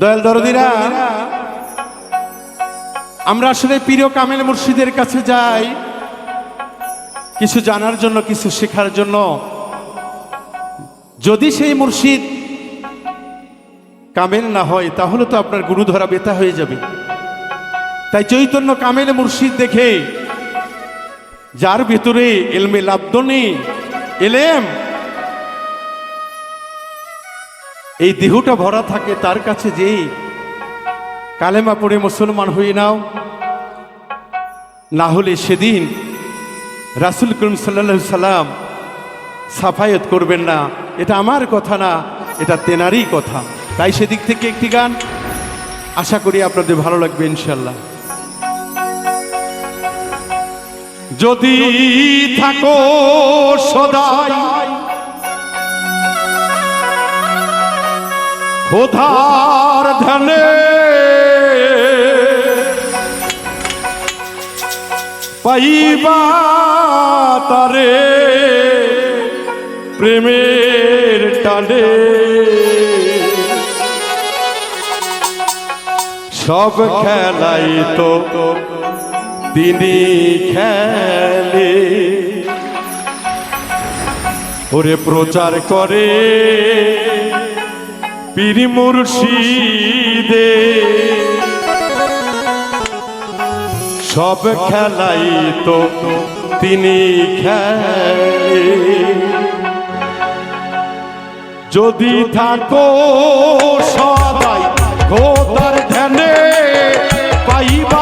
দয়াল দরদিরা, আমরা আসলে প্রিয় কামেল মুর্শিদের কাছে যাই। কিছু জানার জন্য, কিছু শেখার জন্য। যদি সেই মুর্শিদ কামেল না হয়, তাহলে তো আপনার গুরু ধরা বেতা হয়ে যাবে। তাই চৈতন্য কামেল মুর্শিদ দেখে, যার ভিতরে এলমে লাব্দনি, এলেম এই দেহটা ভরা থাকে তার কাছে যেই কালেমা পড়ে মুসলমান হয়ে নাও। না হলে সেদিন রাসুল করিম সাল্লা সাল্লাম সাফায়ত করবেন না। এটা আমার কথা না, এটা তেনারই কথা। তাই সেদিক থেকে একটি গান আশা করি আপনাদের ভালো লাগবে ইনশাল্লাহ যদি থাকো সদাই খোধার ধ্যানে পাইবা তারে প্রেমের টানে। সব খেলাই তো তিনি খেলে। ওরে প্রচার করে। পীর মুর্শিদে। সব খেলাই তো তিনি খেলে যদি থাকো সবাই খোদার ধ্যানে পাইবা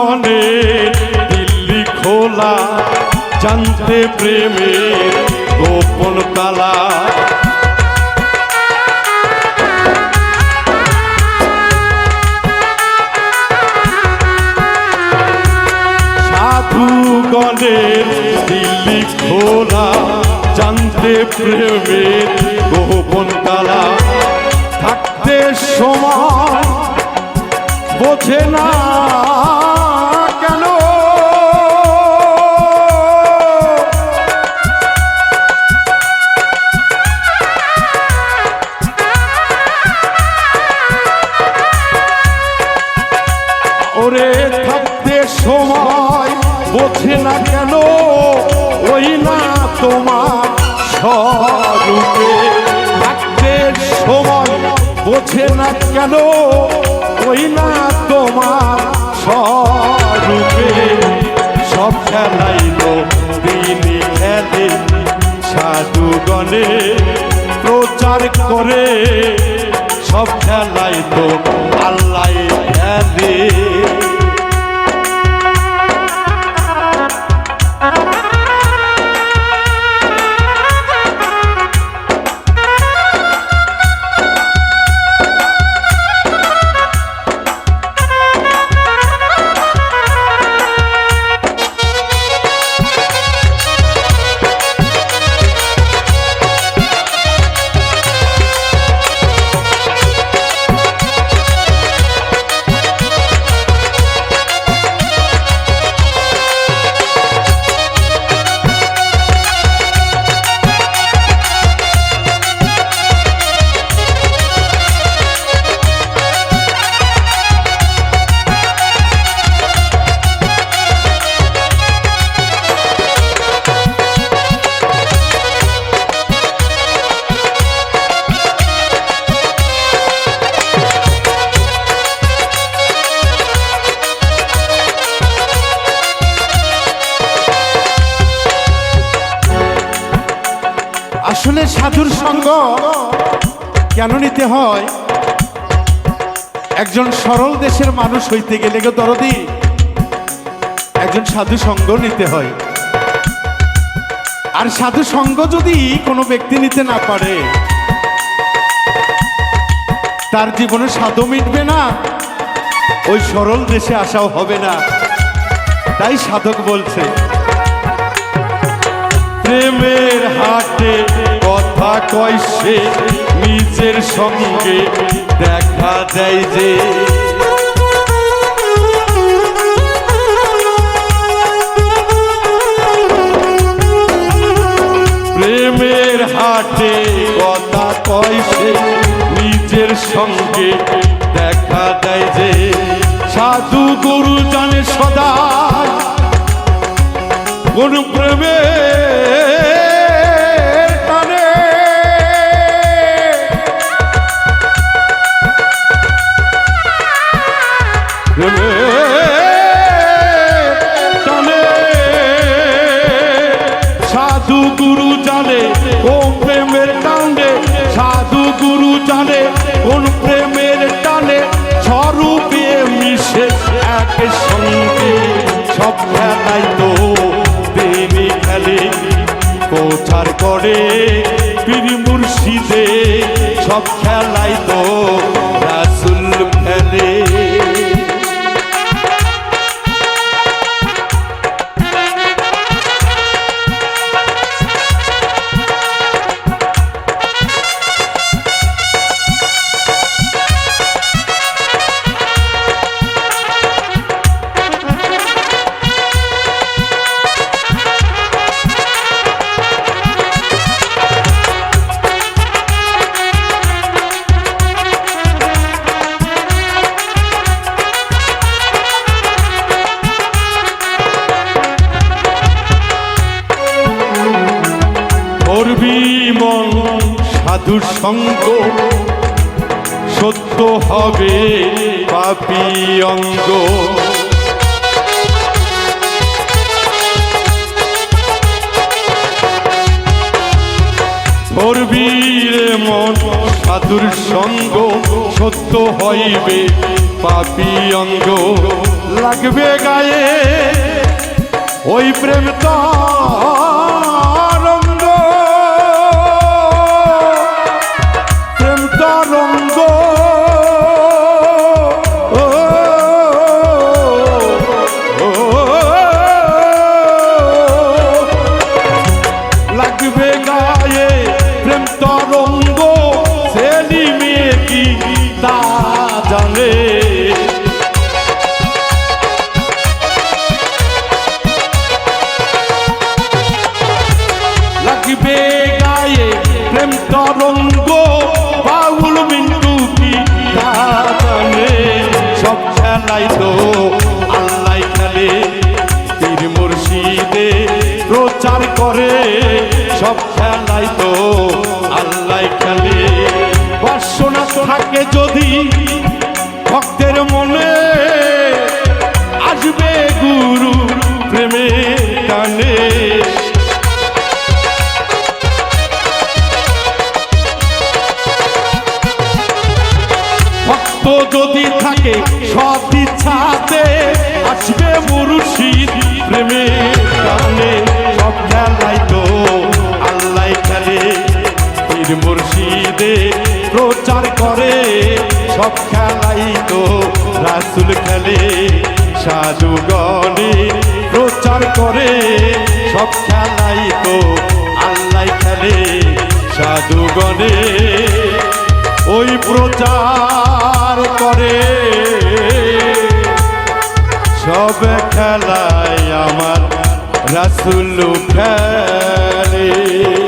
গণে দিল্লি খোলা, জানতে প্রেমের গোপন তালা। সাধু গণের দিল্লি খোলা, জানতে প্রেমের গোপন তালা। থাকতে সময় বোঝে না বোঝে না কেন ওই না তোমার স্বরূপে। থাকতে সময় বোঝে না কেন ওই না তোমার স্বরূপে। সব খেলাই তো তিনি খেলে সাধুগণে প্রচার করে। সব খেলাই আল্লাহ খেলে। কেন নিতে হয়? একজন সরল দেশের মানুষ হইতে গেলে গো দরদি, একজন সাধু সঙ্গ নিতে হয়। আর সাধু সঙ্গ যদি কোনো ব্যক্তি নিতে না পারে, তার জীবনে সাধু মিটবে না, ওই সরল দেশে আসাও হবে না। তাই সাধক বলছে, প্রেমের হাটে কথা কয় সে নিজের সঙ্গে দেখা যায় যে প্রেমের হাটে কথা কয় সে, নিজের সঙ্গে দেখা যায় যে সাধু গুরু জানে সদা, কোন প্রেমে সব খেলাই সঙ্গ সত্য হবে পাপি অঙ্গ। করবি রে মন সাধুর সঙ্গ, সত্য হইবে পাপি অঙ্গ। লাগবে গায়ে ওই প্রেম তরঙ্গ ভক্তের মনে আসবে গুরু প্রেমে টানে। ভক্ত যদি থাকে, সব ইচ্ছাতে আসবে মুরুষিদ প্রেমে গানে সব তো আল্লাহ খেলে মুর্শিদে প্রচার করে। সব খেলাই তো রাসুল খেলে সাধুগণে প্রচার করে। সব তো আল্লাহ খেলে সাধুগণে ওই প্রচার করে। সব খেলায় আমার রাসুল খেলে।